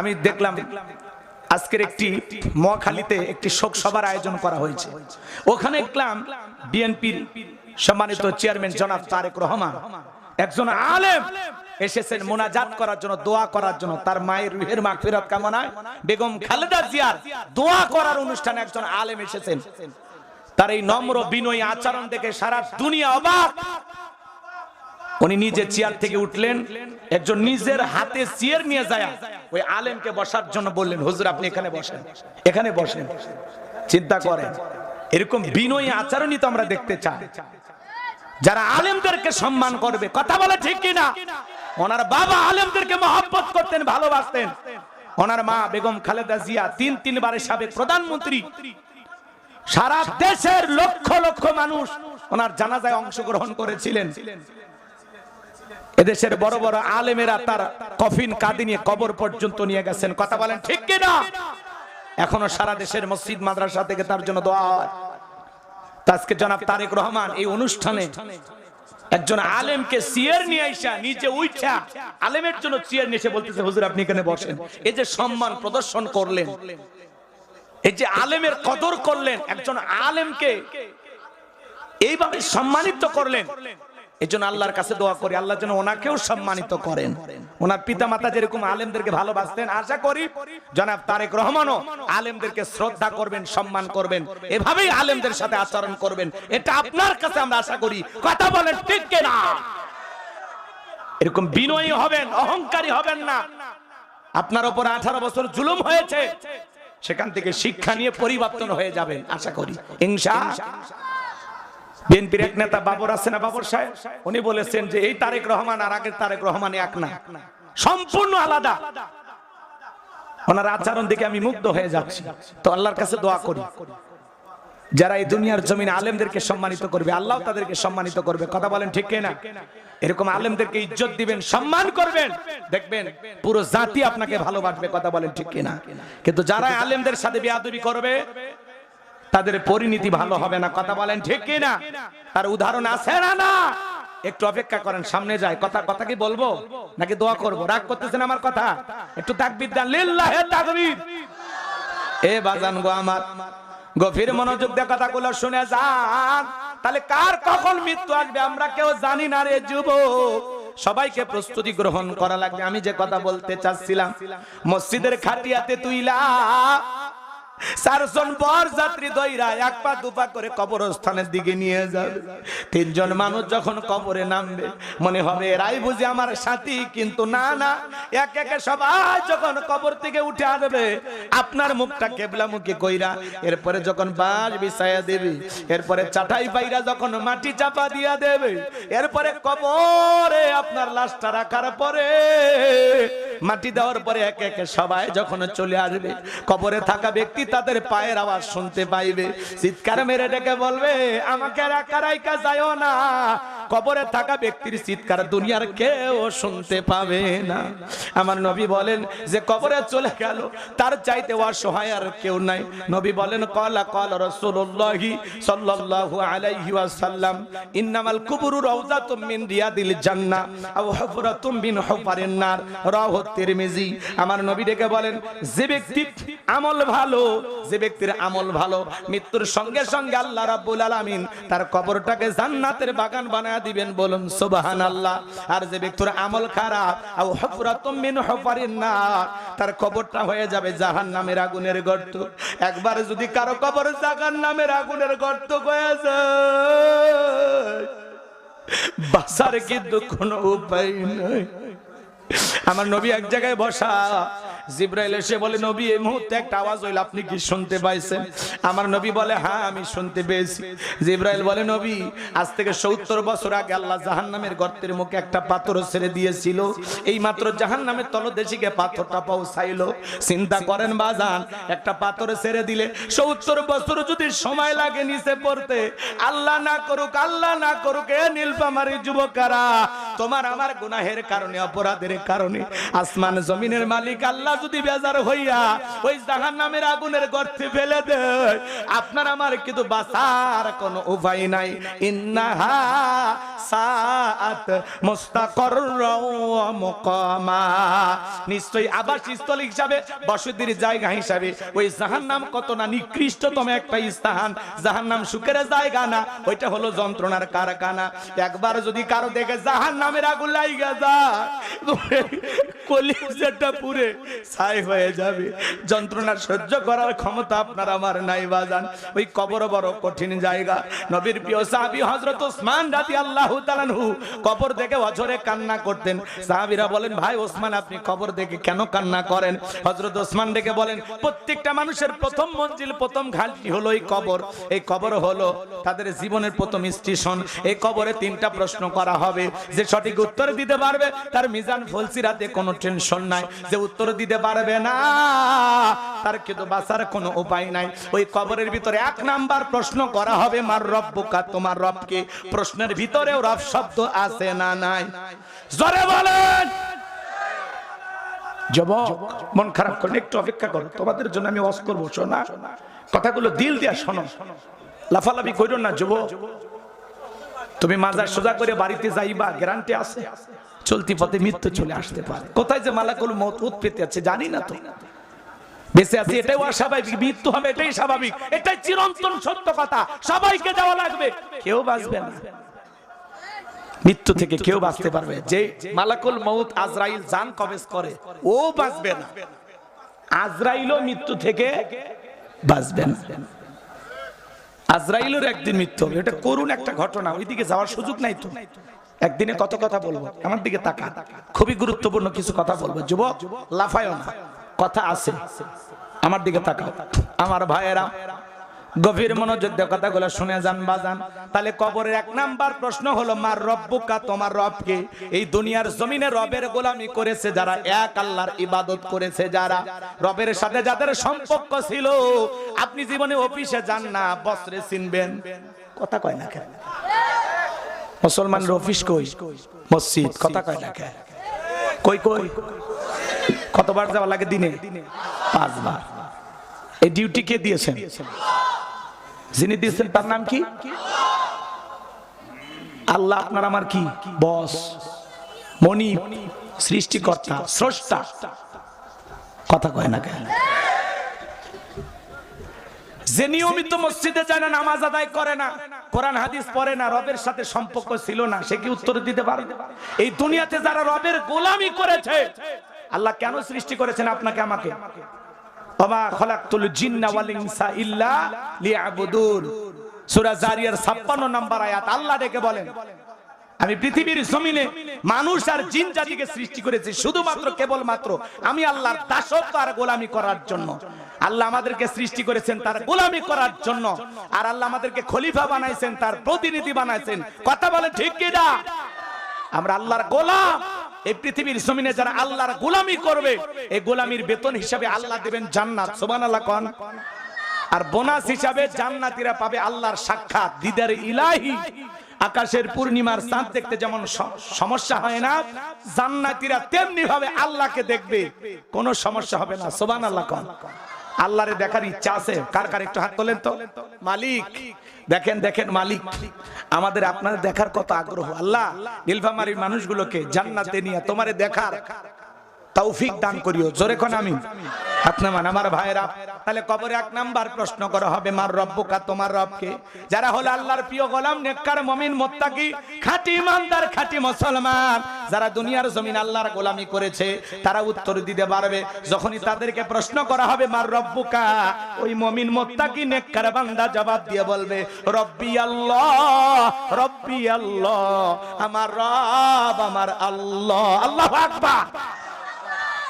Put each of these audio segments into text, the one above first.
আমি দেখলাম আজকের একটি মহাখালীতে একটি শোক সভার আয়োজন করা হয়েছে। ওখানে দেখলাম বিএনপির সম্মানিত চেয়ারম্যান জনাব তারেক রহমান একজন আলেম এসেছেন মোনাজাত করার জন্য, দোয়া করার জন্য। তার মায়ের রুহের মাগফিরাত কামনায় বেগম খালেদা জিয়ার দোয়া করার অনুষ্ঠানে একজন আলেম এসেছেন। তার এই নম্র বিনয়ী আচরণ দেখে সারা দুনিয়া অবাক। উনি নিজে চেয়ার থেকে উঠলেন, একজন নিজের হাতে চেয়ার নিয়ে যায়, ওই আলেমকে বসার জন্য বললেন, হুজুর, আপনি এখানে বসেন। এখানে বসেন। চিন্তা করেন, এরকম বিনয়ী আচরণই তো আমরা দেখতে চাই। যারা আলেমদেরকে সম্মান করবে, কথা বলে ঠিক কিনা? ওনার বাবা আলেমদেরকে মহব্বত করতেন, ভালোবাসতেন। ওনার মা বেগম খালেদা জিয়া, তিন তিনবারের সাবেক প্রধানমন্ত্রী। সারা দেশের লক্ষ লক্ষ মানুষ ওনার জানাজায় অংশগ্রহণ করেছিলেন। এদেশের বড় বড় আলেমেরা তার কফিন কাঁদি নিয়ে কবর পর্যন্ত নিয়ে গেছেন। কথা বলেন ঠিক কিনা? এখনও সারা দেশের মসজিদ, মাদ্রাসা থেকে তার জন্য দোয়া হয়। জনাব তারেক রহমান এই অনুষ্ঠানে একজন আলেমকে সিয়ার নিয়ে আইসা নিচে উঠা আলেমের জন্য চেয়ার নিয়ে এসে বলতেছে, হুজুর, আপনি এখানে বসেন। এই যে সম্মান প্রদর্শন করলেন, এই যে আলেমের কদর করলেন, একজন আলেমকে এইভাবে সম্মানিত করলেন এই জন্য আল্লাহর কাছে দোয়া করি, আল্লাহ যেন ওনাকেও সম্মানিত করেন। ওনার পিতা মাতা যেরকম আলেমদেরকে ভালোবাসতেন, আশা করি জনাব তারেক রহমানও আলেমদেরকে শ্রদ্ধা করবেন, সম্মান করবেন, এভাবেই আলেমদের সাথে আচরণ করবেন। এটা আপনার কাছে আমরা আশা করি। কথা বলেন, ঠিক না? এরকম বিনয়ী হবেন, অহংকারী হবেন না। আপনার উপর আঠারো বছর জুলুম হয়েছে, সেখান থেকে শিক্ষা নিয়ে পরিবর্তন হয়ে যাবেন, আশা করি। ইনশা বিএনপির এক নেতা বাবর আছে না বাবর সাহেব? উনি বলেছেন যে এই তারেক রহমান আর আগের তারেক রহমান এক না। সম্পূর্ণ আলাদা। ওনার আচরণ দেখে আমি মুগ্ধ হয়ে যাচ্ছি। তো আল্লাহর কাছে দোয়া করি। যারা এই দুনিয়ার জমিন আলেমদেরকে সম্মানিত করবে, আল্লাহ তাদেরকে সম্মানিত করবে। কথা বলেন ঠিক না এরকম আলেমদেরকে ইজ্জত দিবেন, সম্মান করবেন। দেখবেন পুরো জাতি আপনাকে ভালোবাসবে, কথা বলেন ঠিক কিনা? কিন্তু যারা আলেমদের সাথে বিয়াদবি করবে তাদের পরিণতি ভালো হবে না, কথা বলেন ঠিক না তার উদাহরণ আছে না না? একটু অপেক্ষা করেন, সামনে যায়। কথা কথা কি বলব? নাকি দোয়া করব? রাগ করতেছেন আমার কথা? একটু এ বাজান গো আমার, গভীর মনোযোগ দিয়ে কথাগুলো শুনে যান। তাহলে কার কখন মৃত্যু আসবে আমরা কেউ জানি না রে যুবক। সবাইকে প্রস্তুতি গ্রহণ করা লাগবে। আমি যে কথা বলতে চাচ্ছিলাম, মসজিদের খাটিয়াতে তুইলা বর যাত্রী দইরা এক পা করে কবরস্থানের দিকে নিয়ে যাবে। তিনজন মানুষ যখন কবরে নামবে, মনে হবে এরাই বুঝি আমার সাথী, কিন্তু না না, এক একে সবাই যখন কবর থেকে উঠে আসবে, আপনার মুখটা কেবলামুখী কইরা, এরপরে যখন বাঁশ বিছাইয়া দেবে, এরপরে চাটাই পাইরা যখন মাটি চাপা দিয়া দেবে, এরপরে কবরে আপনার লাশটা রাখার পরে, মাটি দেওয়ার পরে একে একে সবাই যখন চলে আসবে, কবরে থাকা ব্যক্তি তাদের পায়ের আওয়াজ শুনতে পাইবে। চিৎকার মেরে ডেকে বলবে আমাকে রাখা রাইকা যাইও না। কবরে থাকা ব্যক্তির চিৎকার দুনিয়ার কেউ শুনতে পাবে না। আমার নবী বলেন যে কবরে চলে গেল, তার চাইতে অসহায় আর কেউ নাই। নবী বলেন, কলা কল রাসূলুল্লাহি সাল্লাল্লাহু আলাইহি ওয়াসাল্লাম, ইন্নামাল কুবুরু রাউযাতুম মিন রিয়াদিল জান্নাহ আও হুফরাতুম মিন হুফারিন নার। রাওয়াহু তিরমিজি। আমার নবী ডেকে বলেন, যে ব্যক্তি আমল ভালো, যে ব্যক্তির আমল ভালো, মৃত্যুর সঙ্গে সঙ্গে আল্লাহ রাব্বুল আলামিন তার কবরটাকে জান্নাতের বাগান বানায় দিবেন বলুন, সুবহানাল্লাহ। আর যে ব্যক্তির আমল খারাপ, আও হুফরাতুম মিন হুফারিন নার, তার কবরটা হয়ে যাবে জাহান্নামের আগুনের গর্ত। একবার যদি কারও কবর জাহান্নামের আগুনের গর্ত হয়ে বাসার কিন্তু কোনো উপায় নাই। আমার নবী এক জায়গায় বসা জিব্রাইল এসে বলে, নবী, এই মুহূর্তে একটা আওয়াজ হইল, আপনি কি শুনতে পাইছেন? আমার নবী বলে হ্যাঁ আমি শুনতে পেয়েছি। জিব্রাইল বলে, নবী, আজ থেকে সত্তর বছর আগে আল্লাহ জাহান্নামের গর্তের মুখে একটা পাথর ছেড়ে দিয়েছিল। এই মাত্র জাহান্নামের তলদেশিকে পাথরটা পৌঁছাইলো। চিন্তা করেন বাজান, একটা পাথর ছেড়ে দিলে সত্তর বছর যদি সময় লাগে নিচে পড়তে, আল্লাহ না করুক, আল্লাহ না করুক, এ নীলফামারি যুবকারা তোমার আমার গুনাহের কারণে, অপরাধের কারণে। আসমান জমিনের মালিক আল্লাহ যদি বেজার হইয়া ওই জাহান নামের আগুনের গর্তে ফেলে দেয়, আপনার আমার কিন্তু বাসার কোনো উপায় নাই। ইন্নাহা কারখানা। একবার যদি কারও দেখে জাহান্নামের আগুন পুরে ছাই হয়ে যাবে। যন্ত্রণা সহ্য করার ক্ষমতা আপনার আমার নাই বাজান। ওই কবর বড় কঠিন জায়গা। নবীর প্রিয় সাহাবী হযরত ওসমান রাদিয়াল্লাহু কবর দেখে অঝরে কান্না করতেন। সাহাবীরা বলেন, ভাই ওসমান, আপনি কবর দেখে কেন কান্না করেন? হযরত ওসমান ডেকে বলেন, প্রত্যেকটা মানুষের প্রথম মঞ্জিল, প্রথম ঘাটটি হলো এই কবর। এই কবর হলো তাদের জীবনের প্রথম স্টেশন। এই কবরে তিনটা প্রশ্ন করা হবে। যে সঠিক উত্তর দিতে পারবে, তার মিজান ফলসিরাতে কোনো টেনশন নাই। যে উত্তর দিতে পারবে না, তার কিন্তু বাঁচার কোনো উপায় নাই। ওই কবরের ভিতরে এক নাম্বার প্রশ্ন করা হবে, মার রব্বুকা, তোমার রবকে? প্রশ্নের ভিতরেও রব শব্দ আছে না নাই? জোরে বলেন। যুবক, মন খারাপ করলে একটু অপেক্ষা করো। তোমাদের জন্য আমি ওয়াজ করব, শোনা কথাগুলো দিল দিয়া শোনো। লাফালাফি কইরো না, যুবক। তুমি মাজার সোজা করে বাড়িতে যাইবা, গ্যারান্টি আছে? চলতি পথে মৃত্যু চলে আসতে পারে। কোথায় যে মালাকুল মত উৎপেতে আছে জানি না তো। বেঁচে আছি এটাই অস্বাভাবিক, মৃত্যু হবে, এটাই স্বাভাবিক। এটাই চিরন্তন সত্য কথা। সবাইকে যাওয়া লাগবে, কেউ বাঁচবে না। মৃত্যু থেকে কেউ বাঁচতে পারবে যে মালাকুল মৌত আজরাইল জান কবেজ করে ও বাঁচবে না। আজরাইলও মৃত্যু থেকে বাঁচবে না। আজরাইলের একদিন মৃত্যু হবে। এটা করুন একটা ঘটনা ওইদিকে যাওয়ার সুযোগ নাই তো। একদিনে কত কথা বলব আমার দিকে তাকা খুবই গুরুত্বপূর্ণ কিছু কথা বলব। যুবক লাফায় না। কথা আছে। আমার দিকে তাকাও। আমার ভাইয়েরা গভীর মনোযোগ দিয়ে কথাগুলো শুনে যান, বাজান। তাহলে কবরের এক নাম্বার প্রশ্ন হলো, মার রব্বুকা, তোমার রবকে এই দুনিয়ার জমিনে রবের গোলামি করেছে যারা, এক আল্লাহর ইবাদত করেছে যারা। রবের সাথে যাদের সম্পর্ক ছিল, আপনি জীবনে অফিসে যান না, বস্ত্রে চিনবেন কথা কয় না কেন? মুসলমানের অফিস কই? মসজিদ, কথা কয় না কেন? কই কই? কতবার যাওয়া লাগে দিনে? পাঁচবার। এই ডিউটি কে দিয়েছেন? যিনি দিয়েছেন তার নাম কি? আল্লাহ আপনার আমার কি? বস, মনি, সৃষ্টিকর্তা, স্রষ্টা। কথা কয় না কেন? যে নিয়মিত মসজিদে যায় না, নামাজ আদায় করে না, কোরআন, হাদিস পড়ে না, রবের সাথে সম্পর্ক ছিল না, সে কি উত্তর দিতে পারে? এই দুনিয়াতে যারা রবের গোলামি করেছে, আল্লাহ কেন সৃষ্টি করেছেন আপনাকে, আমাকে? খলাকতুল জিন্না ওয়াল ইনসা ইল্লা লিয়াবুদুন। সূরা জারিয়ার 56 নম্বর আয়াত, আল্লাহ ডেকে বলেন, আমি পৃথিবীর জমিনে মানুষ আর জিন জাতিকে সৃষ্টি করেছি শুধুমাত্র কেবল মাত্র আমি আল্লাহর দাসত্ব আর গোলামি করার জন্য। আল্লাহ আমাদেরকে সৃষ্টি করেছেন তার গোলামি করার জন্য, আর আল্লাহ আমাদেরকে খলিফা বানাইছেন, তার প্রতিনিধি বানাইছেন। কথা বলে ঠিক কি না আমরা আল্লাহর গোলাম। এই পৃথিবীর জমিনে যারা আল্লাহর গোলামি করবে, এই গোলামির বেতন হিসাবে আল্লাহ দেবেন জান্নাত। সুবহানাল্লাহ কোন। আর বোনাস হিসাবে জান্নাতীরা পাবে আল্লাহর সাক্ষাৎ। দিদার ইলাহি। আকাশের পূর্ণিমার চাঁদ দেখতে যেমন সমস্যা হয় না, জান্নাতীরা তেমনি ভাবে আল্লাহকে দেখবে। কোনো সমস্যা হবে না। সোবান আল্লাহ আল্লাহরে দেখার ইচ্ছা আছে। কার কার একটু হাত তোলেন তো? মালিক। দেখেন দেখেন মালিক, আমাদের আপনার দেখার কত আগ্রহ। আল্লাহ, নীলফামারির মানুষগুলোকে জান্নাতে নিয়ে তোমারে দেখার তৌফিক দান করিও। জোরে কোন আমি যারা দুনিয়ার জমিন আল্লাহর গোলামি করেছে, তারা উত্তর দিতে পারবে। যখনই তাদেরকে প্রশ্ন করা হবে, মার রব্বুকা, ওই মুমিন, মুত্তাকি, নেককার বান্দা জবাব দিয়ে বলবে, রব্বি আল্লাহ রব্বি আল্লাহ, আমার রব, আমার আল্লাহ, আল্লাহু আকবার।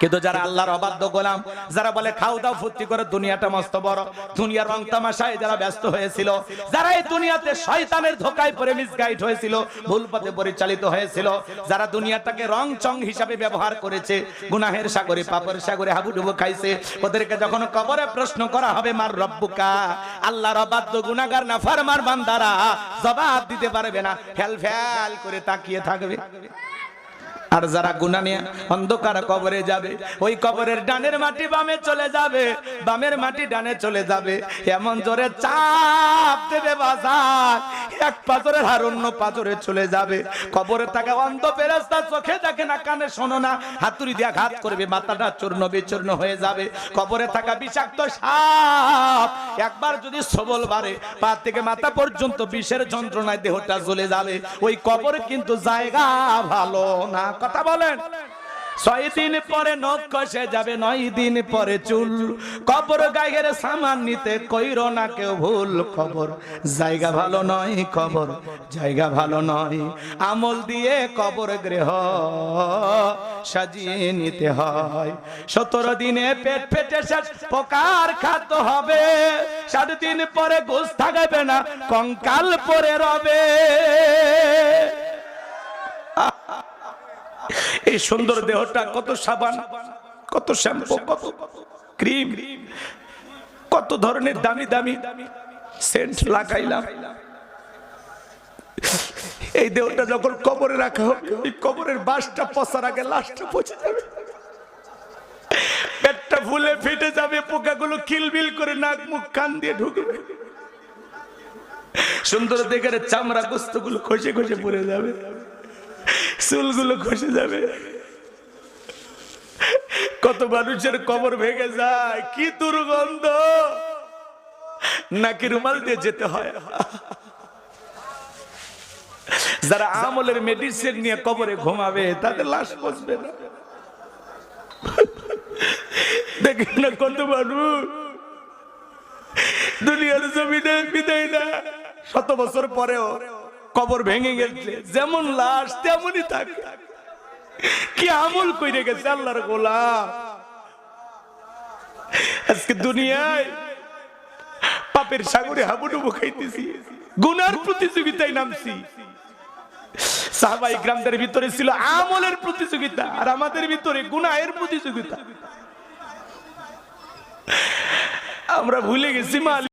কিন্তু যারা আল্লাহর অবাধ্য গোলাম, যারা বলে, খাও দাও, ফুর্তি করে, দুনিয়াটা মস্ত বড়। দুনিয়ার রং তামাশায় যারা ব্যস্ত হয়েছিল, যারা এই দুনিয়াতে শয়তানের ধোকায় পড়ে মিসগাইড হয়েছিল, ভুল পথে পরিচালিত হয়েছিল, যারা দুনিয়াটাকে রং চং হিসাবে ব্যবহার করেছে, গুনাহের সাগরে, পাপের সাগরে হাবুডুবু খাইছে, ওদেরকে যখন কবরে প্রশ্ন করা হবে, মার রব্বুকা, আল্লাহর অবাধ্য গুনাহগার না ফারমার বান্দারা, জবাব দিতে পারবে না? ফ্যাল ফ্যাল করে তাকিয়ে থাকবে। আর যারা গুনা নিয়ে অন্ধকার কবরে যাবে, ওই কবরের ডানের মাটি বামে চলে যাবে, বামের মাটি ডানে চলে যাবে। এমন জোরে চাপ দেবে বাজার, এক পাথরের হার অন্য পাথরে চলে যাবে। কবরে থাকা অন্ধ ফেরেশতা চোখে দেখে না, কানে শোনো না, হাতুড়ি দিয়ে ঘাত করবে, মাথাটা চূর্ণ বিচূর্ণ হয়ে যাবে। কবরে থাকা বিষাক্ত সাপ একবার যদি সবল বাড়ে, পা থেকে মাথা পর্যন্ত বিষের যন্ত্রণায় দেহটা জ্বলে যাবে। ওই কবরে কিন্তু জায়গা ভালো না কথা বলেন। ছয় দিন পরে নখ কষে যাবে, নয় দিন পরে চুল। কবর গায়ের সামান নিতে কইর না কেউ ভুল খবর। জায়গা ভালো নয় কবর জায়গা ভালো নয়। আমল দিয়ে কবর গৃহ সাজিয়ে নিতে হয়। সতেরো দিনে পেট ফেটে পোকার খাদ্য হবে। ষাট দিন পরে গোস থাকবে না, কঙ্কাল পরে রবে। এই সুন্দর দেহটা কত সাবান, কত শ্যাম্পু, কত ক্রিম, কত ধরনের দামি দামি সেন্ট লাগাইলাম। এই দেহটা যখন কবরে রাখা হবে এই কবরের বাসটা পচার আগে লাশটা পচে যাবে। পেটটা ফুলে ফেটে যাবে, পোকাগুলো কিলবিল করে নাক মুখ কান দিয়ে ঢুকবে। সুন্দর দেখে চামড়া গোস্তগুলো খসে খসে পড়ে যাবে। চুলগুলো খসে যাবে। কত মানুষের কবর ভেঙে যায়, কি দুর্গন্ধ। নাকি রুমাল দিয়ে যেতে হয়। যারা আমলের মেডিসিন নিয়ে কবরে ঘুমাবে, তাদের লাশ বসবে না। দেখেন না কত মানুষ। দুনিয়ার জমিনে বিদায় না শত বছর পরেও কবর ভেঙে গেছে। যেমন লাশ, তেমনই থাকে। কি আমল কইরে গেছে আল্লাহর গোলাম? আজকে দুনিয়ায় পাপের সাগরে হাবুডুবু খাইতেছি, গুনার প্রতিযোগিতায় নামছি। সাহাবাই গ্রামদের ভিতরে ছিল আমলের প্রতিযোগিতা আর আমাদের ভিতরে গুনাহের প্রতিযোগিতা। আমরা ভুলে গেছি মালিক।